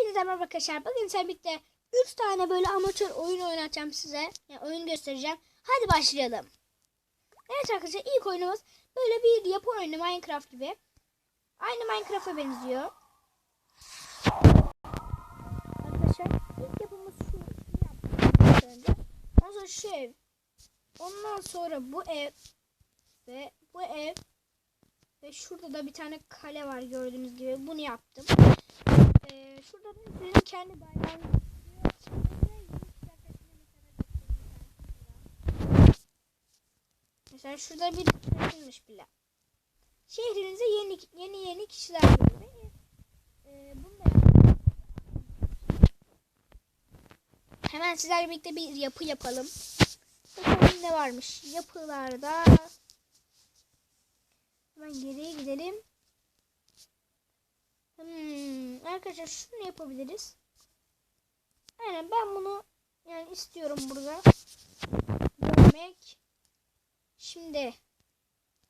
Hepinize merhaba arkadaşlar. Bugün sizlerle birlikte 3 tane böyle amatör oyun oynatacağım size. Yani oyun göstereceğim. Hadi başlayalım. Evet arkadaşlar ilk oyunumuz böyle bir yapı oyunu Minecraft gibi. Aynı Minecraft'a benziyor. Arkadaşlar ilk yapımız şu. Önce. Ondan sonra şu ev. Ondan sonra bu ev. Ve bu ev. Ve şurada da bir tane kale var gördüğünüz gibi. Bunu yaptım. Ee, şurada da benim kendi bayrağım Mesela şurada bir yapılmış bile. Şehrinize yeni yeni yeni kişiler geliyor. Ee, yapalım. Hemen sizlerle birlikte bir yapı yapalım. Bakalım ne varmış yapılarda. Hemen geriye gidelim. Hmm, arkadaşlar şunu yapabiliriz. Aynen ben bunu yani istiyorum burada. Görmek. Şimdi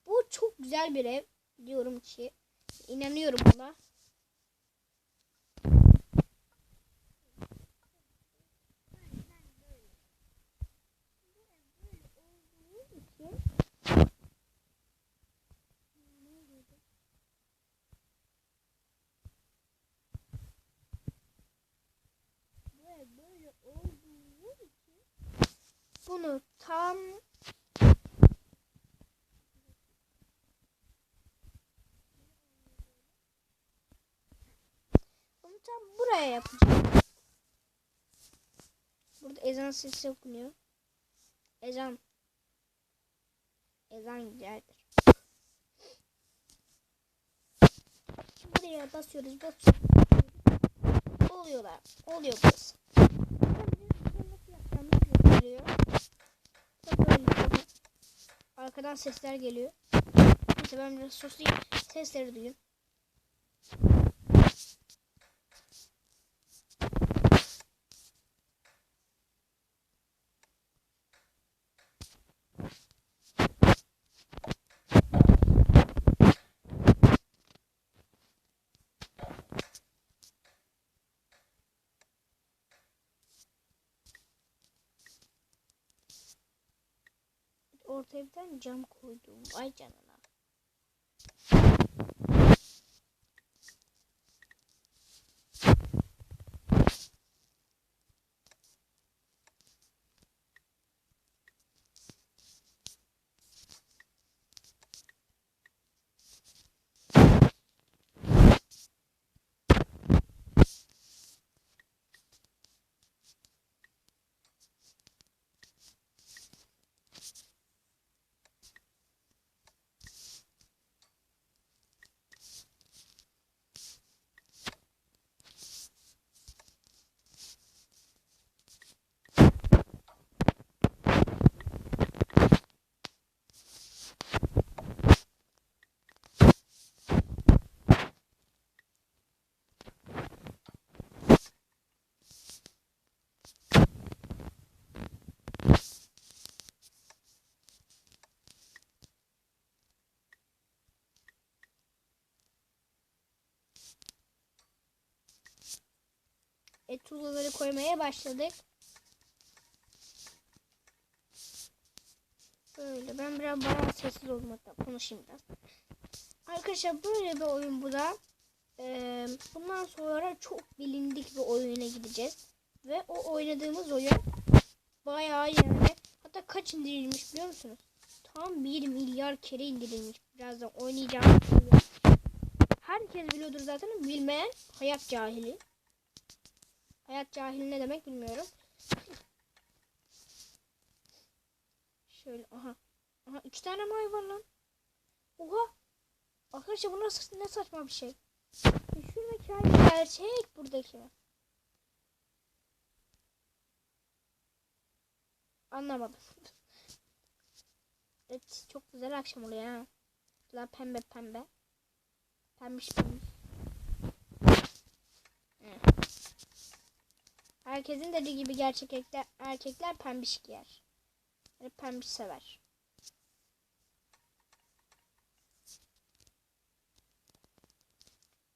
bu çok güzel bir ev diyorum ki inanıyorum buna. böyle olduğu için bunu tam bunu tam buraya yapacağım. Burada ezan sesi okunuyor. Ezan. Ezan güzeldir. Buraya basıyoruz, basıyoruz. Oluyorlar. Oluyor burası. Geliyor. Arkadan sesler geliyor. Neyse ben biraz susayım. Sesleri duyun. Ortaya bir tane cam koydum. Ay canına. Et tuğlaları koymaya başladık. Böyle ben biraz bayağı sessiz oldum hatta konuşayım biraz. Arkadaşlar böyle bir oyun bu da. Ee, bundan sonra çok bilindik bir oyuna gideceğiz. Ve o oynadığımız oyun bayağı yani hatta kaç indirilmiş biliyor musunuz? Tam 1 milyar kere indirilmiş. Birazdan oynayacağım. Herkes biliyordur zaten bilmeyen hayat cahili. Hayat cahil ne demek bilmiyorum. Şöyle aha. Aha üç tane mi hayvan lan? Oha. Arkadaşlar bu nasıl ne saçma bir şey. Şuradaki hayvan gerçek buradaki. Anlamadım. evet çok güzel akşam oluyor ha. La pembe pembe. Pembiş pembiş. Herkesin dediği gibi gerçek erkekler, erkekler pembiş giyer. Yani pembiş sever.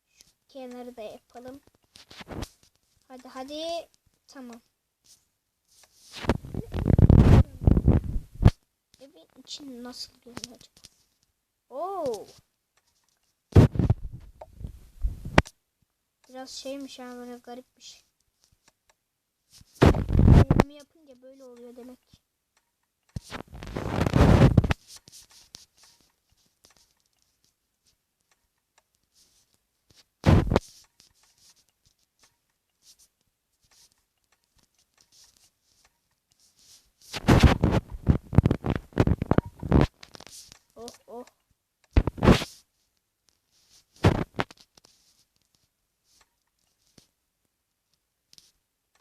Şu kenarı da yapalım. hadi. Tamam. Evin için nasıl görünüyor acaba? Oo. Biraz şeymiş ha böyle garipmiş. Yapınca böyle oluyor demek ki. Oh oh.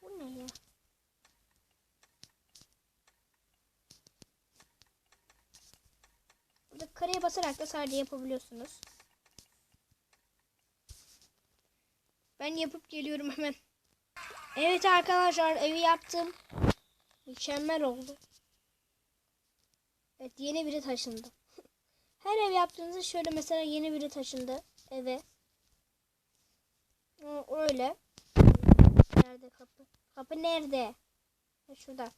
Bu ne ya? Burada kareye basarak da sadece yapabiliyorsunuz. Ben yapıp geliyorum hemen. Evet arkadaşlar evi yaptım. Mükemmel oldu. Evet yeni biri taşındı. Her ev yaptığınızda şöyle mesela yeni biri taşındı eve. Öyle. Nerede kapı? Kapı nerede? Şurada.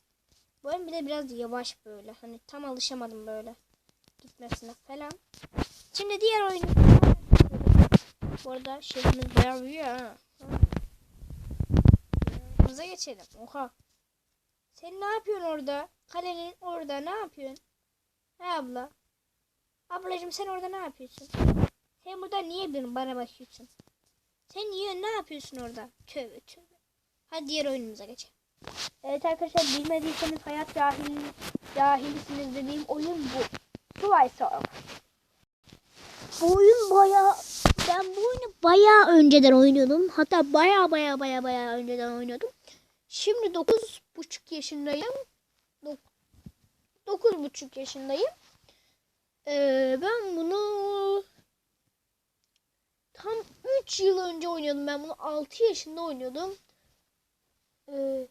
Bu oyun bir de biraz yavaş böyle. Hani tam alışamadım böyle gitmesine falan. Şimdi diğer oyunu Bu arada şehrimiz bayağı büyüyor ha. Yanımıza geçelim. Oha. Sen ne yapıyorsun orada? Kalenin orada ne yapıyorsun? He abla. Ablacığım sen orada ne yapıyorsun? Sen burada niye benim bana bakıyorsun? Sen niye ne yapıyorsun orada? Tövbe tövbe. Hadi diğer oyunumuza geçelim. Evet arkadaşlar bilmediyseniz hayat cahil, cahilisiniz dediğim oyun bu. Twice Bu oyun baya ben bu oyunu baya önceden oynuyordum. Hatta baya baya baya baya önceden oynuyordum. Şimdi dokuz buçuk yaşındayım. Dok- Dokuz buçuk yaşındayım. Ee, ben bunu tam 3 yıl önce oynuyordum. Ben bunu 6 yaşında oynuyordum. Ee,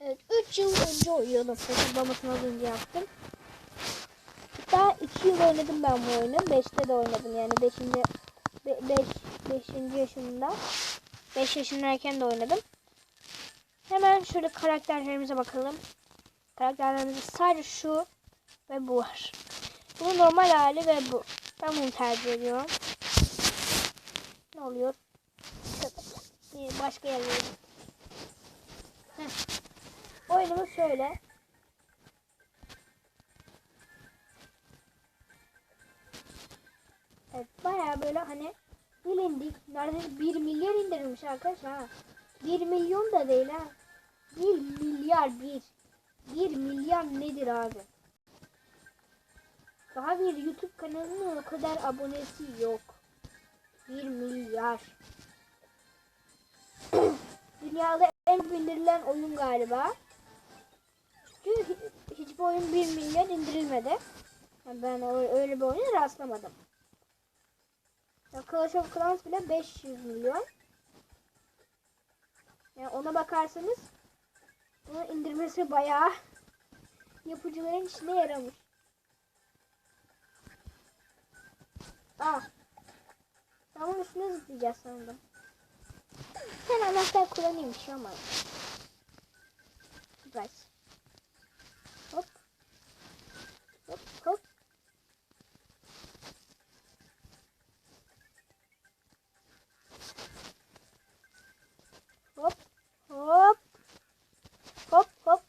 evet 3 yıl önce oynuyordum. Babasını az önce yaptım. Hatta 2 yıl oynadım ben bu oyunu. 5'te de oynadım yani 5. 5 5. yaşımda. 5 yaşındayken de oynadım. Hemen şöyle karakterlerimize bakalım. Karakterlerimizde sadece şu ve bu var. Bu normal hali ve bu. Ben bunu tercih ediyorum. Ne oluyor? Başka yerlere. Heh. Oyunumuz şöyle. Evet baya böyle hani bilindik. Neredeyse 1 milyar indirilmiş arkadaşlar. ha. 1 milyon da değil ha. 1 milyar 1. 1 milyar nedir abi? Daha bir YouTube kanalının o kadar abonesi yok. 1 milyar. Dünyada en indirilen oyun galiba. Çünkü hi- hiçbir oyun 1 milyar indirilmedi. Ben öyle bir oyuna rastlamadım. Ya Clash of Clans bile 500 milyon. Yani ona bakarsanız bunu indirmesi bayağı yapıcıların işine yaramış. Aa. Tamam üstüne zıplayacağız sandım. Sen anahtar kullanayım bir şey olmaz. Süper. Hop. Hop hop. Hop. Hop. Hop hop.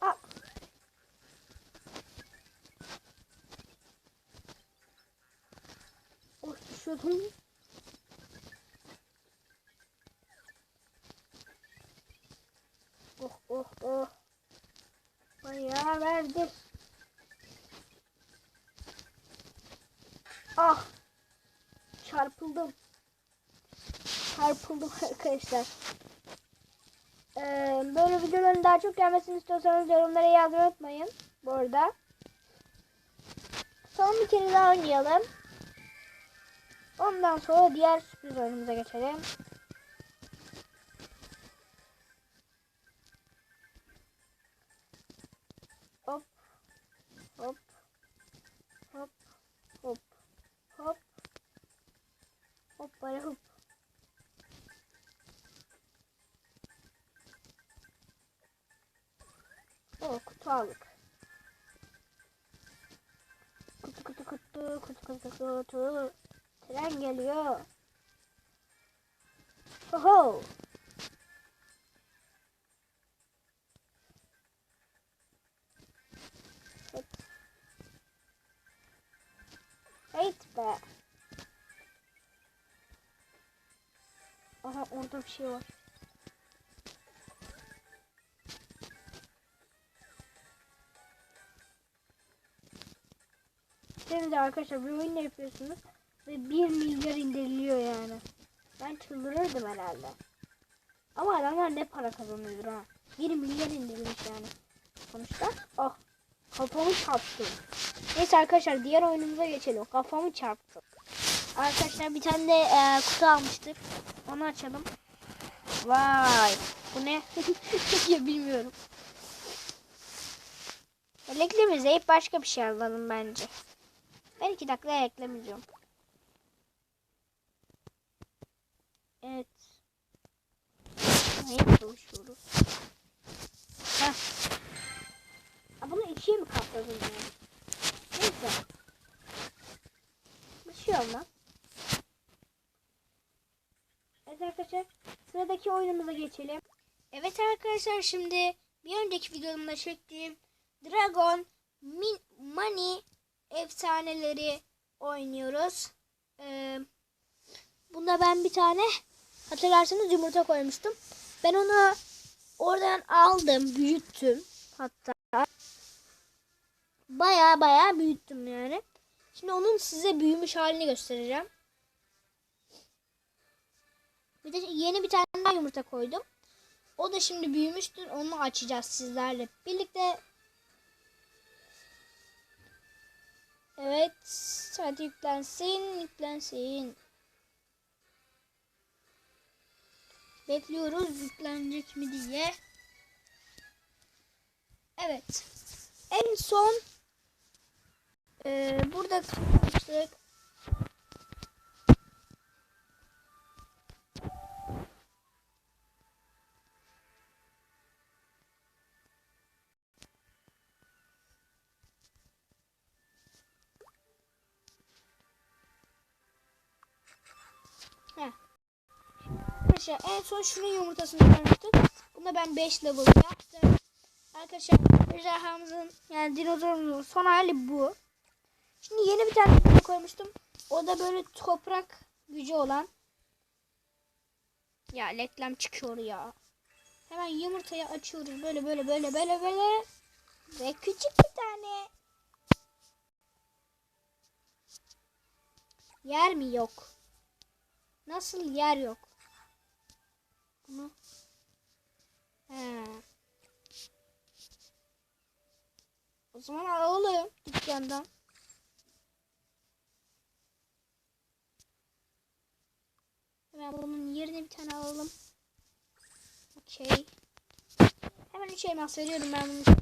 Aa. Düşüyordum. Oh oh oh. Bayağı verdi. Ah. Çarpıldım. Çarpıldım arkadaşlar. Ee, böyle videoların daha çok gelmesini istiyorsanız yorumlara yazmayı unutmayın. Bu arada. Son bir kere daha oynayalım. Ondan sonra diğer sürpriz oyunumuza geçelim. Hop. Hop. Hop. Hop. Hop. Hop böyle hop. O kutu aldık. Kutu kutu kutu kutu kutu kutu. Tren geliyor. Oho. Evet be. Aha orada bir şey var. Şimdi arkadaşlar bir oyun yapıyorsunuz ve 1 milyar indiriliyor yani. Ben çıldırırdım herhalde. Ama adamlar ne para kazanıyor ha. 1 milyar indirilmiş yani. Sonuçta ah kafamı çarptı. Neyse arkadaşlar diğer oyunumuza geçelim. Kafamı çarptı. Arkadaşlar bir tane de e, kutu almıştık. Onu açalım. Vay. Bu ne? ya bilmiyorum. Elektrimize hep başka bir şey alalım bence. Ben iki dakika eklemeyeceğim. Evet. Neye çalışıyoruz? Heh. Aa, bunu ikiye mi katladın ya? Neyse. Bir şey olmaz. Evet arkadaşlar. Sıradaki oyunumuza geçelim. Evet arkadaşlar şimdi bir önceki videomda çektiğim Dragon Min Money efsaneleri oynuyoruz. Ee, bunda ben bir tane hatırlarsanız yumurta koymuştum. Ben onu oradan aldım, büyüttüm hatta. Baya baya büyüttüm yani. Şimdi onun size büyümüş halini göstereceğim. Bir de yeni bir tane daha yumurta koydum. O da şimdi büyümüştür. Onu açacağız sizlerle birlikte. Evet. Hadi yüklensin. Yüklensin. Bekliyoruz yüklenecek mi diye. Evet. En son e, burada kalmıştık. Arkadaşlar en son şunun yumurtasını koymuştuk. Bunda ben 5 level yaptım. Arkadaşlar ejderhamızın yani dinozorumuzun son hali bu. Şimdi yeni bir tane koymuştum. O da böyle toprak gücü olan. Ya reklam çıkıyor ya. Hemen yumurtayı açıyoruz. Böyle böyle böyle böyle böyle. Ve küçük bir tane. Yer mi yok? Nasıl yer yok? Bunu. He. O zaman alalım dükkandan. Hemen bunun yerine bir tane alalım. Okey. Hemen üç elmas veriyorum ben bunu.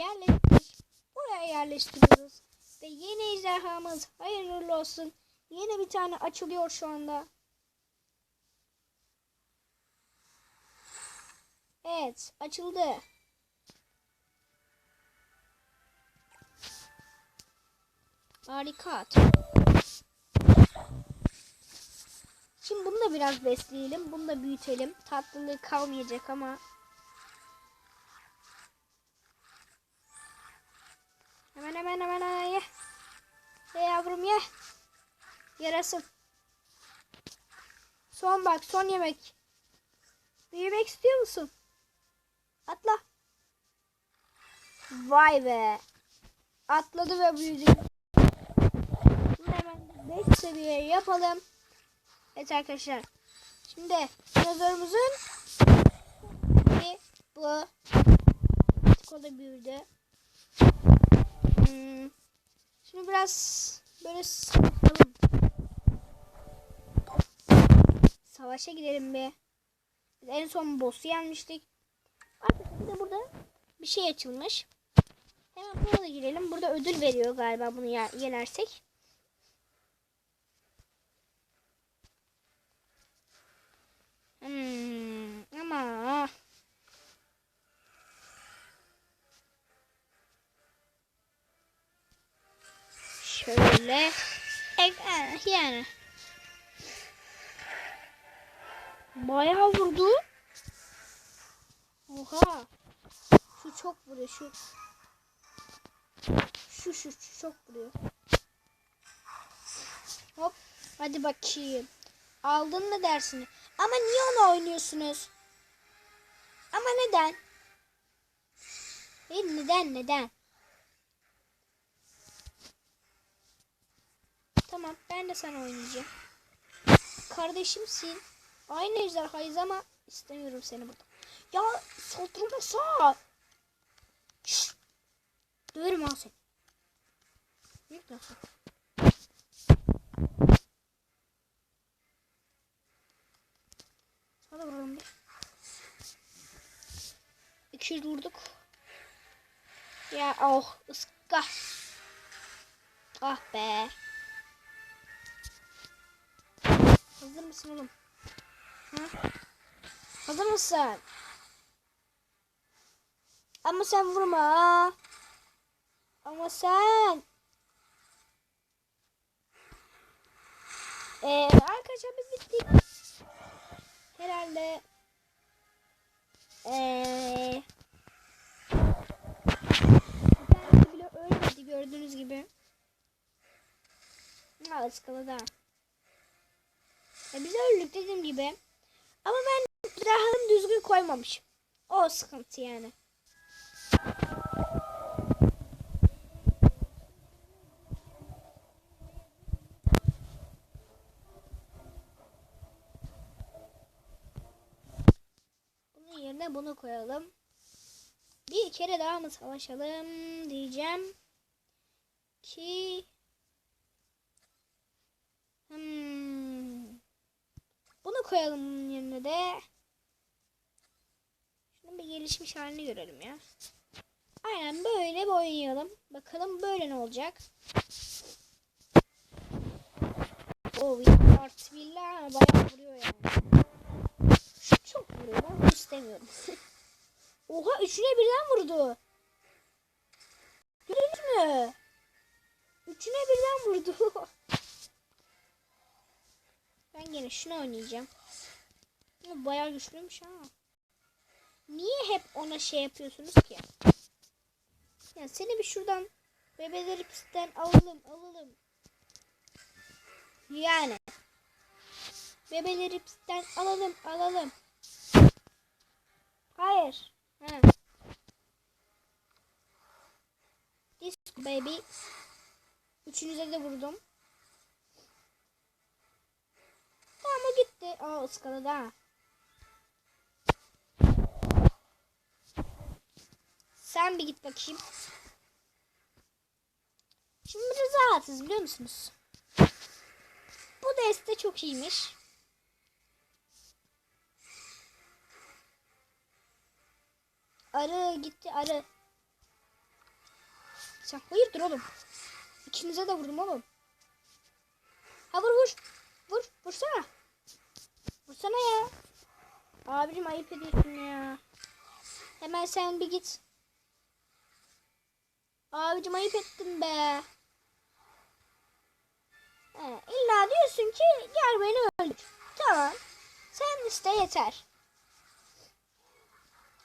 Yerleştir. Buraya yerleştiriyoruz. Ve yeni ejderhamız hayırlı olsun. Yeni bir tane açılıyor şu anda. Evet açıldı. Harika. Şimdi bunu da biraz besleyelim. Bunu da büyütelim. Tatlılığı kalmayacak ama. Hemen hemen hemen ye. Ye yavrum ye. Yarasın. Son bak son yemek. Büyümek istiyor musun? Atla. Vay be. Atladı ve büyüdü. Bunu hemen 5 seviye yapalım. Evet arkadaşlar. Şimdi dinozorumuzun bu. O büyüdü. Hmm. Şimdi biraz böyle Savaşa gidelim be. Biz en son boss'u yenmiştik. Arkadaşlar burada bir şey açılmış. Hemen buna da girelim. Burada ödül veriyor galiba bunu yenersek. Hmm, ama şöyle eh, yani Bayağı vurdu. Oha. Şu çok vuruyor şu. Şu şu, şu çok vuruyor. Hop. Hadi bakayım. Aldın mı dersini? Ama niye onu oynuyorsunuz? Ama neden? Hayır neden neden? Tamam ben de sana oynayacağım. Kardeşimsin. Aynı ejderhayız ama istemiyorum seni burada. Ya saldırma sağ. Döverim ha seni. Büyük nasıl? Hadi vuralım bir. 200 vurduk. Ya oh ıska. Ah be. Hazır mısın oğlum? Ha? Hazır mısın? Ama sen vurma. Ama sen. Ee, arkadaşlar biz bittik. Herhalde. Ee, kendisi bile ölmedi gördüğünüz gibi. Ha ıskalada. Ya biz öldük dediğim gibi. Ama ben silahımı düzgün koymamışım. O sıkıntı yani. Bunun yerine bunu koyalım. Bir kere daha mı savaşalım diyeceğim. Ki Hmm. Bunu koyalım bunun yerine de. Şunun bir gelişmiş halini görelim ya. Aynen böyle bir oynayalım. Bakalım böyle ne olacak. Oh ya artı billah bayağı vuruyor yani. Çok vuruyor ben istemiyorum. Oha üçüne birden vurdu. Gördünüz mü? Üçüne birden vurdu. Ben gene şunu oynayacağım. Bu bayağı güçlüymüş ha. Niye hep ona şey yapıyorsunuz ki? Ya seni bir şuradan bebeleri pistten alalım alalım. Yani. Bebeleri pistten alalım alalım. Hayır. Ha. Disco baby. Üçünüze de vurdum. Tamam o gitti. Aa ıskaladı ha. Sen bir git bakayım. Şimdi biraz rahatız biliyor musunuz? Bu deste çok iyiymiş. Arı gitti arı. Sen hayırdır oğlum? İkinize de vurdum oğlum. Ha vur vur. Vur. Vursana. Vursana ya. Abicim ayıp ediyorsun ya. Hemen sen bir git. Abicim ayıp ettin be. He, illa diyorsun ki gel beni öldür. Tamam. Sen iste yeter.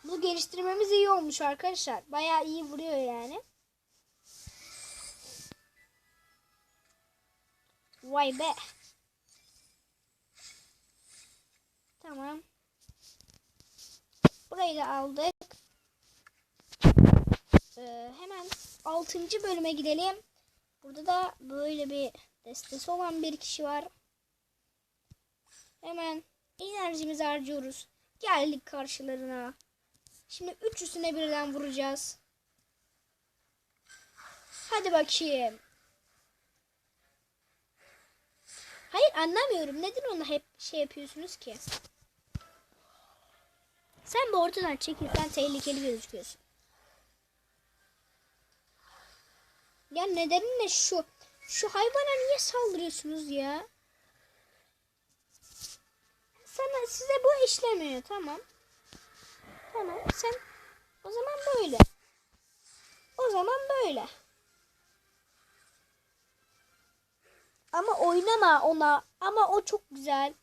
Bu geliştirmemiz iyi olmuş arkadaşlar. Bayağı iyi vuruyor yani. Vay be. Tamam. Burayı da aldık. Ee, hemen 6. bölüme gidelim. Burada da böyle bir destesi olan bir kişi var. Hemen enerjimizi harcıyoruz. Geldik karşılarına. Şimdi üçüsüne birden vuracağız. Hadi bakayım. Hayır anlamıyorum. Neden onu hep şey yapıyorsunuz ki? Sen bu ortadan çekilsen tehlikeli gözüküyorsun. Ya nedeni ne şu? Şu hayvana niye saldırıyorsunuz ya? Sana size bu işlemiyor tamam. Tamam sen o zaman böyle. O zaman böyle. Ama oynama ona. Ama o çok güzel.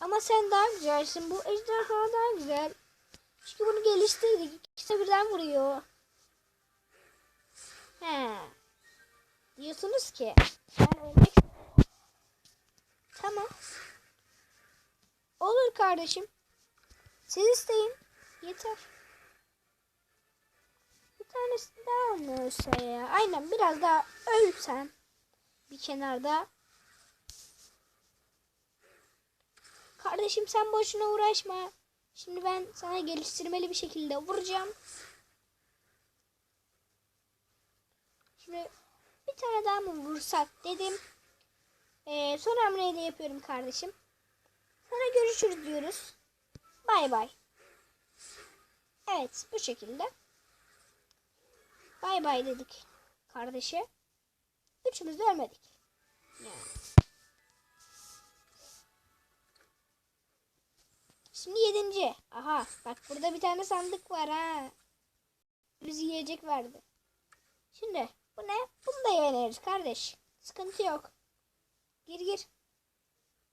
Ama sen daha güzelsin. Bu ejderha daha güzel. Çünkü bunu geliştirdik. İkisi de birden vuruyor. He. Diyorsunuz ki ben ölmek Tamam. Olur kardeşim. Siz isteyin. Yeter. Bir tanesi daha mı ölse ya? Aynen biraz daha öl sen. Bir kenarda. Kardeşim sen boşuna uğraşma. Şimdi ben sana geliştirmeli bir şekilde vuracağım. Şimdi bir tane daha mı vursak dedim. Ee, son hamleyi de yapıyorum kardeşim. Sana görüşürüz diyoruz. Bay bay. Evet bu şekilde. Bay bay dedik kardeşe. Üçümüz de ölmedik. Yani. Şimdi yedinci. Aha bak burada bir tane sandık var ha. Bizi yiyecek verdi. Şimdi bu ne? Bunu da yeneriz kardeş. Sıkıntı yok. Gir gir.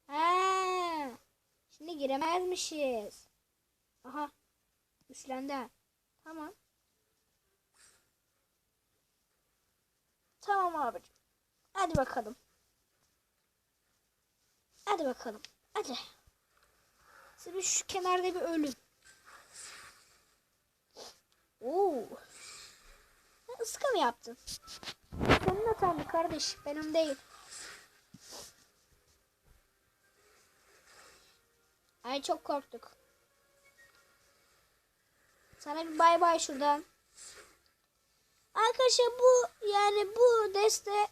Ha. Şimdi giremezmişiz. Aha. Güçlendi. Tamam. Tamam abicim. Hadi bakalım. Hadi bakalım. Hadi. Bir şu kenarda bir ölün. Oo. Sen ıska mı yaptın? Senin hatan kardeş. Benim değil. Ay çok korktuk. Sana bir bay bay şuradan. Arkadaşlar bu yani bu deste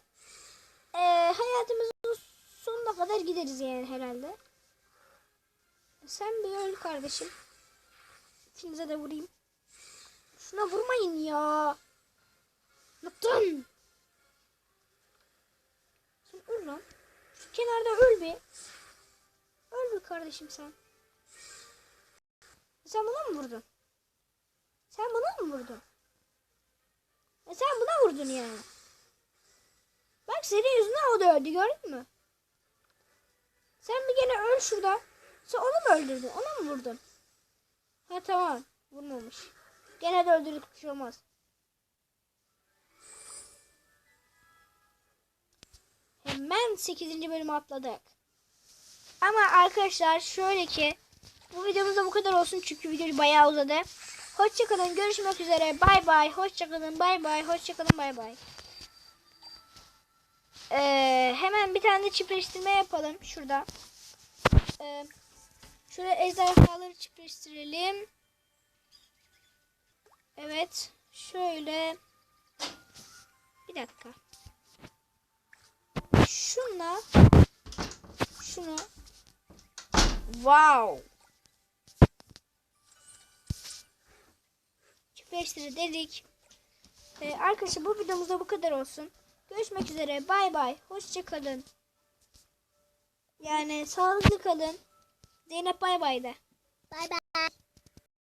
e, hayatımızın sonuna kadar gideriz yani herhalde. Sen bir öl kardeşim. İkinize de vurayım. Şuna vurmayın ya. Yaptın. Sen öl lan. Şu kenarda öl bir. Öl bir kardeşim sen. Sen buna mı vurdun? Sen buna mı vurdun? E sen buna vurdun yani. Bak senin yüzünden o da öldü gördün mü? Sen bir gene öl şurada. Sen onu mu öldürdün? Ona mı vurdun? Ha tamam. Vurmamış. Gene de öldürdük bir şey olmaz. Hemen 8. bölüme atladık. Ama arkadaşlar şöyle ki bu videomuzda bu kadar olsun çünkü video bayağı uzadı. Hoşçakalın. Görüşmek üzere. Bay bay. Hoşçakalın. Bay bay. Hoşçakalın. Bay bay. Ee, hemen bir tane çiftleştirme yapalım. Şurada. Ee, şöyle ejderhaları çiftleştirelim. Evet. Şöyle. Bir dakika. Şunla. Şunu. Wow. Çiftleştir dedik. Ee, arkadaşlar bu videomuzda bu kadar olsun. Görüşmek üzere. Bay bay. Hoşça kalın. Yani sağlıklı kalın. Zeynep bay bay de. Bay bay.